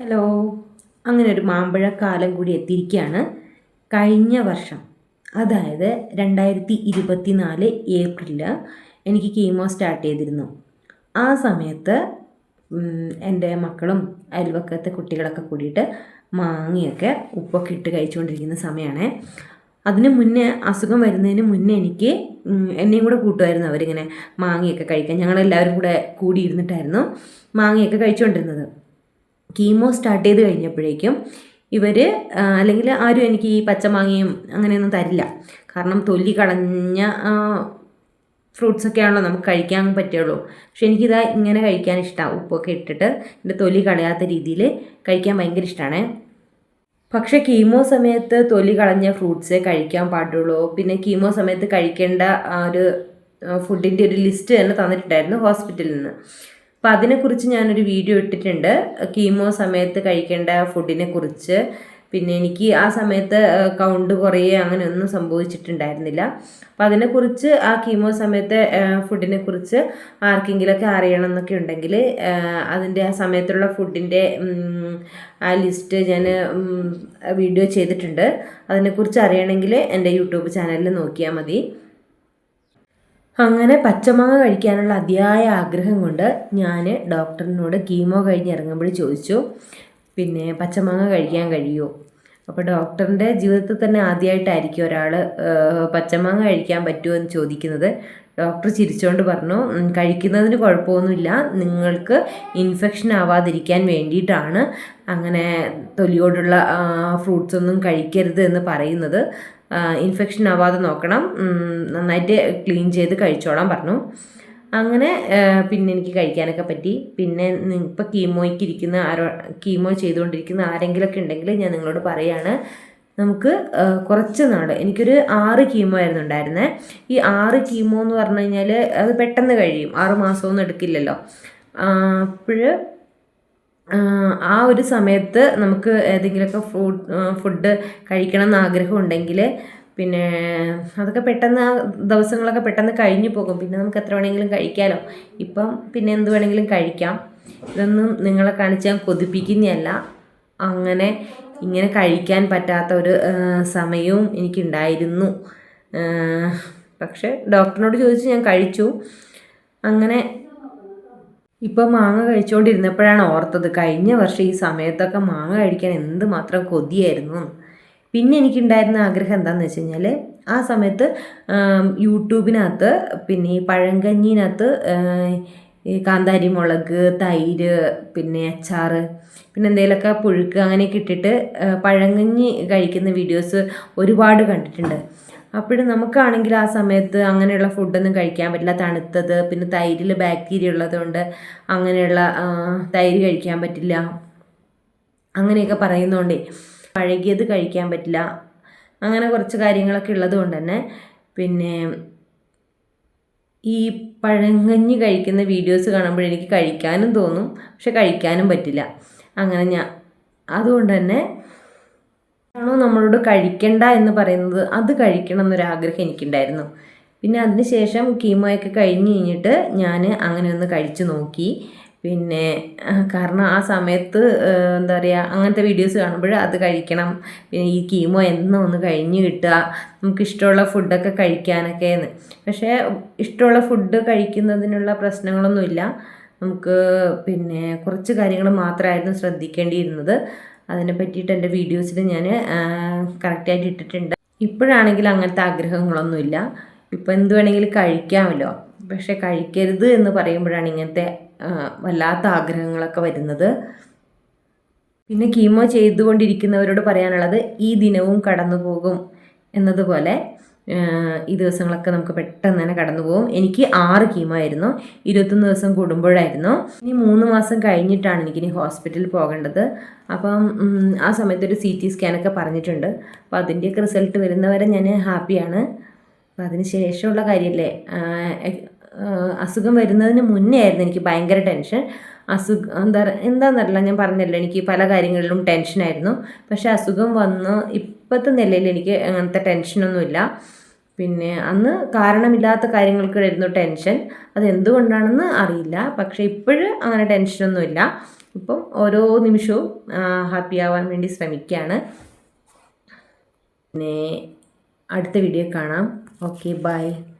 Hello അങ്ങനെ ഒരു മാമ്പഴക്കാലം കൂടി എത്തിയിരിക്കുകയാണ്. കഴിഞ്ഞ വർഷം അതായത് രണ്ടായിരത്തി ഇരുപത്തി നാല് ഏപ്രിലിൽ എനിക്ക് കീമോ സ്റ്റാർട്ട് ചെയ്തിരുന്നു. ആ സമയത്ത് എന്റെ മക്കളും അയൽവക്കത്തെ കുട്ടികളൊക്കെ കൂടിയിട്ട് മാങ്ങയൊക്കെ ഉപ്പൊക്കെ ഇട്ട് കഴിച്ചുകൊണ്ടിരിക്കുന്ന സമയമാണ്. അതിന് മുന്നേ അസുഖം വരുന്നതിന് മുന്നേ എനിക്ക് എന്നെയും കൂടെ കൂട്ടുമായിരുന്നു അവരിങ്ങനെ മാങ്ങയൊക്കെ കഴിക്കാൻ. ഞങ്ങളെല്ലാവരും കൂടെ കൂടിയിരുന്നിട്ടായിരുന്നു മാങ്ങയൊക്കെ കഴിച്ചുകൊണ്ടിരുന്നത്. കീമോ സ്റ്റാർട്ട് ചെയ്ത് കഴിഞ്ഞപ്പോഴേക്കും ഇവർ അല്ലെങ്കിൽ ആരും എനിക്ക് ഈ പച്ചമാങ്ങയും അങ്ങനെയൊന്നും തരില്ല. കാരണം തൊല്ലി കളഞ്ഞ ഫ്രൂട്ട്സൊക്കെ ആണല്ലോ നമുക്ക് കഴിക്കാൻ പറ്റുള്ളൂ. പക്ഷെ എനിക്കിതാ ഇങ്ങനെ കഴിക്കാൻ ഇഷ്ടമാണ് ഉപ്പൊക്കെ ഇട്ടിട്ട് എന്റെ തൊലി കളയാത്ത രീതിയിൽ കഴിക്കാൻ ഭയങ്കര ഇഷ്ടമാണ് പക്ഷേ കീമോ സമയത്ത് തൊലി കളഞ്ഞ ഫ്രൂട്ട്സേ കഴിക്കാൻ പാടുള്ളൂ. പിന്നെ കീമോ സമയത്ത് കഴിക്കേണ്ട ഒരു ഫുഡിന്റെ ഒരു ലിസ്റ്റ് തന്നെ തന്നിട്ടുണ്ടായിരുന്നു ഹോസ്പിറ്റലിൽ നിന്ന്. അപ്പോൾ അതിനെക്കുറിച്ച് ഞാനൊരു വീഡിയോ ഇട്ടിട്ടുണ്ട്. കീമോ സമയത്ത് കഴിക്കേണ്ട ഫുഡിനെ കുറിച്ച് പിന്നെ എനിക്ക് ആ സമയത്ത് കൗണ്ട് കുറയെ അങ്ങനെ ഒന്നും സംഭവിച്ചിട്ടുണ്ടായിരുന്നില്ല. അപ്പം അതിനെക്കുറിച്ച് ആ കീമോ സമയത്തെ ഫുഡിനെ കുറിച്ച് ആർക്കെങ്കിലൊക്കെ അറിയണം എന്നൊക്കെ ഉണ്ടെങ്കിൽ അതിന്റെ ആ സമയത്തുള്ള ഫുഡിന്റെ ആ ലിസ്റ്റ് ഞാൻ വീഡിയോ ചെയ്തിട്ടുണ്ട്. അതിനെക്കുറിച്ച് അറിയണമെങ്കിൽ എന്റെ യൂട്യൂബ് ചാനലിൽ നോക്കിയാൽ മതി. അങ്ങനെ പച്ചമാങ്ങ കഴിക്കാനുള്ള അതിയായ ആഗ്രഹം കൊണ്ട് ഞാൻ ഡോക്ടറിനോട് കീമോ കഴിഞ്ഞ് ഇറങ്ങുമ്പോൾ ചോദിച്ചു പിന്നെ പച്ചമാങ്ങ കഴിക്കാൻ കഴിയുമോ അപ്പോൾ ഡോക്ടറിന്റെ ജീവിതത്തിൽ തന്നെ ആദ്യമായിട്ടായിരിക്കും ഒരാൾ പച്ചമാങ്ങ കഴിക്കാൻ പറ്റുമോ എന്ന് ചോദിക്കുന്നത്. ഡോക്ടർ ചിരിച്ചുകൊണ്ട് പറഞ്ഞു "ഉം, കഴിക്കുന്നതിന് കുഴപ്പമൊന്നുമില്ല. നിങ്ങൾക്ക് ഇൻഫെക്ഷൻ ആവാതിരിക്കാൻ വേണ്ടിയിട്ടാണ് അങ്ങനെ തൊലിയോടുള്ള ഫ്രൂട്ട്സ് ഒന്നും കഴിക്കരുത് എന്ന് പറയുന്നത്. ഇൻഫെക്ഷൻ ആവാതെ നോക്കണം. നന്നായിട്ട് ക്ലീൻ ചെയ്ത് കഴിച്ചോളാൻ പറഞ്ഞു. അങ്ങനെ പിന്നെ എനിക്ക് കഴിക്കാനൊക്കെ പറ്റി. പിന്നെ ഇപ്പോൾ കീമോയ്ക്ക് ഇരിക്കുന്ന ആരോ കീമോ ചെയ്തുകൊണ്ടിരിക്കുന്ന ആരെങ്കിലുമൊക്കെ ഉണ്ടെങ്കിൽ ഞാൻ നിങ്ങളോട് പറയാണ് നമുക്ക് കുറച്ച് നാൾ എനിക്കൊരു ആറ് കീമോ ആയിരുന്നു ഉണ്ടായിരുന്നത് ഈ ആറ് കീമോ എന്ന് പറഞ്ഞു കഴിഞ്ഞാൽ അത് പെട്ടെന്ന് കഴിയും. ആറ് മാസമൊന്നും എടുക്കില്ലല്ലോ. അപ്പോൾ ആ ഒരു സമയത്ത് നമുക്ക് ഏതെങ്കിലുമൊക്കെ ഫുഡ് ഫുഡ് കഴിക്കണം എന്ന് ആഗ്രഹം ഉണ്ടെങ്കിൽ പിന്നെ അതൊക്കെ പെട്ടെന്ന് ആ ദിവസങ്ങളൊക്കെ പെട്ടെന്ന് കഴിഞ്ഞു പോകും. പിന്നെ നമുക്ക് എത്ര വേണമെങ്കിലും കഴിക്കാമല്ലോ ഇപ്പം പിന്നെ എന്ത് വേണമെങ്കിലും കഴിക്കാം. ഇതൊന്നും നിങ്ങളെ കാണിച്ച് ഞാൻ കൊതിപ്പിക്കുന്നതല്ല. അങ്ങനെ ഇങ്ങനെ കഴിക്കാൻ പറ്റാത്ത ഒരു സമയവും എനിക്കുണ്ടായിരുന്നു പക്ഷെ ഡോക്ടറിനോട് ചോദിച്ച് ഞാൻ കഴിച്ചു അങ്ങനെ ഇപ്പോൾ മാങ്ങ കഴിച്ചുകൊണ്ടിരുന്നപ്പോഴാണ് ഓർത്തത് കഴിഞ്ഞ വർഷം ഈ സമയത്തൊക്കെ മാങ്ങ കഴിക്കാൻ എന്തുമാത്രം കൊതിയായിരുന്നു. പിന്നെ എനിക്കുണ്ടായിരുന്ന ആഗ്രഹം എന്താണെന്ന് വെച്ച് കഴിഞ്ഞാൽ ആ സമയത്ത് യൂട്യൂബിനകത്ത് പിന്നെ ഈ പഴങ്കഞ്ഞിനകത്ത് ഈ കാന്താരി മുളക് തൈര് പിന്നെ അച്ചാറ് പിന്നെ എന്തെങ്കിലുമൊക്കെ പുഴുക്ക് അങ്ങനെയൊക്കെ ഇട്ടിട്ട് പഴങ്ങഞ്ഞി കഴിക്കുന്ന വീഡിയോസ് ഒരുപാട് കണ്ടിട്ടുണ്ട്. അപ്പോൾ നമുക്കാണെങ്കിൽ ആ സമയത്ത് അങ്ങനെയുള്ള ഫുഡൊന്നും കഴിക്കാൻ പറ്റില്ല. തണുത്തത് പിന്നെ തൈരിൽ ബാക്ടീരിയ ഉള്ളതുകൊണ്ട് അങ്ങനെയുള്ള തൈര് കഴിക്കാൻ പറ്റില്ല. അങ്ങനെയൊക്കെ പറയുന്നതുകൊണ്ടേ പഴകിയത് കഴിക്കാൻ പറ്റില്ല. അങ്ങനെ കുറച്ച് കാര്യങ്ങളൊക്കെ ഉള്ളത് കൊണ്ട് തന്നെ പിന്നെ ഈ പഴങ്കഞ്ഞി കഴിക്കുന്ന വീഡിയോസ് കാണുമ്പോൾ എനിക്ക് കഴിക്കാനും തോന്നും പക്ഷെ കഴിക്കാനും പറ്റില്ല. അങ്ങനെ ഞാൻ അതുകൊണ്ട് തന്നെ ആണോ നമ്മളോട് കഴിക്കണ്ട എന്ന് പറയുന്നത് അത് കഴിക്കണം എന്നൊരാഗ്രഹം എനിക്കുണ്ടായിരുന്നു. പിന്നെ അതിന് ശേഷം കീമോയൊക്കെ കഴിഞ്ഞ് കഴിഞ്ഞിട്ട് ഞാൻ അങ്ങനെ ഒന്ന് കഴിച്ചു നോക്കി. പിന്നെ കാരണം ആ സമയത്ത് എന്താ പറയുക അങ്ങനത്തെ വീഡിയോസ് കാണുമ്പോൾ അത് കഴിക്കണം. പിന്നെ ഈ കീമോ എന്നോ ഒന്ന് കഴിഞ്ഞ് കിട്ടുക. നമുക്ക് ഇഷ്ടമുള്ള ഫുഡൊക്കെ കഴിക്കാനൊക്കെ എന്ന്. പക്ഷേ ഇഷ്ടമുള്ള ഫുഡ് കഴിക്കുന്നതിനുള്ള പ്രശ്നങ്ങളൊന്നുമില്ല. നമുക്ക് പിന്നെ കുറച്ച് കാര്യങ്ങൾ മാത്രമായിരുന്നു ശ്രദ്ധിക്കേണ്ടിയിരുന്നത്. അതിനെ പറ്റിയിട്ട് എന്റെ വീഡിയോസിൽ ഞാൻ കറക്റ്റായിട്ട് ഇട്ടിട്ടുണ്ട്. ഇപ്പോഴാണെങ്കിൽ അങ്ങനത്തെ ആഗ്രഹങ്ങളൊന്നുമില്ല. ഇപ്പം എന്ത് വേണമെങ്കിലും കഴിക്കാമല്ലോ. പക്ഷെ കഴിക്കരുത് എന്ന് പറയുമ്പോഴാണ് ഇങ്ങനത്തെ വല്ലാത്ത ആഗ്രഹങ്ങളൊക്കെ വരുന്നത്. പിന്നെ കീമോ ചെയ്തുകൊണ്ടിരിക്കുന്നവരോട് പറയാനുള്ളത് ഈ ദിനവും കടന്നു പോകും എന്നതുപോലെ ഈ ദിവസങ്ങളൊക്കെ നമുക്ക് പെട്ടെന്ന് തന്നെ കടന്നു പോകും എനിക്ക് ആറ് കീമോ ആയിരുന്നു. ഇരുപത്തൊന്ന് ദിവസം കൂടുമ്പോഴായിരുന്നു. ഇനി മൂന്ന് മാസം കഴിഞ്ഞിട്ടാണ് എനിക്കിനി ഹോസ്പിറ്റലിൽ പോകേണ്ടത്. അപ്പം ആ സമയത്ത് ഒരു സി ടി സ്കാനൊക്കെ പറഞ്ഞിട്ടുണ്ട്. അപ്പോൾ അതിന്റെയൊക്കെ റിസൾട്ട് വരുന്നവരെ ഞാൻ ഹാപ്പിയാണ്. അപ്പം അതിന് ശേഷമുള്ള കാര്യമല്ലേ? അസുഖം വരുന്നതിന് മുന്നേ ആയിരുന്നു എനിക്ക് ഭയങ്കര ടെൻഷൻ. അസുഖം എന്താ എന്താണെന്നറിയില്ല ഞാൻ പറഞ്ഞല്ലോ എനിക്ക് പല കാര്യങ്ങളിലും ടെൻഷനായിരുന്നു പക്ഷേ അസുഖം വന്ന് ഇപ്പോഴത്തെ നിലയിൽ എനിക്ക് അങ്ങനത്തെ ടെൻഷനൊന്നുമില്ല പിന്നെ അന്ന് കാരണമില്ലാത്ത കാര്യങ്ങൾക്കായിരുന്നു ടെൻഷൻ. അത് എന്തുകൊണ്ടാണെന്ന് അറിയില്ല. പക്ഷേ ഇപ്പോഴും അങ്ങനെ ടെൻഷനൊന്നുമില്ല ഇപ്പം ഓരോ നിമിഷവും ഹാപ്പി ആവാൻ വേണ്ടി ശ്രമിക്കുകയാണ്. പിന്നെ അടുത്ത വീഡിയോ കാണാം. Okay bye.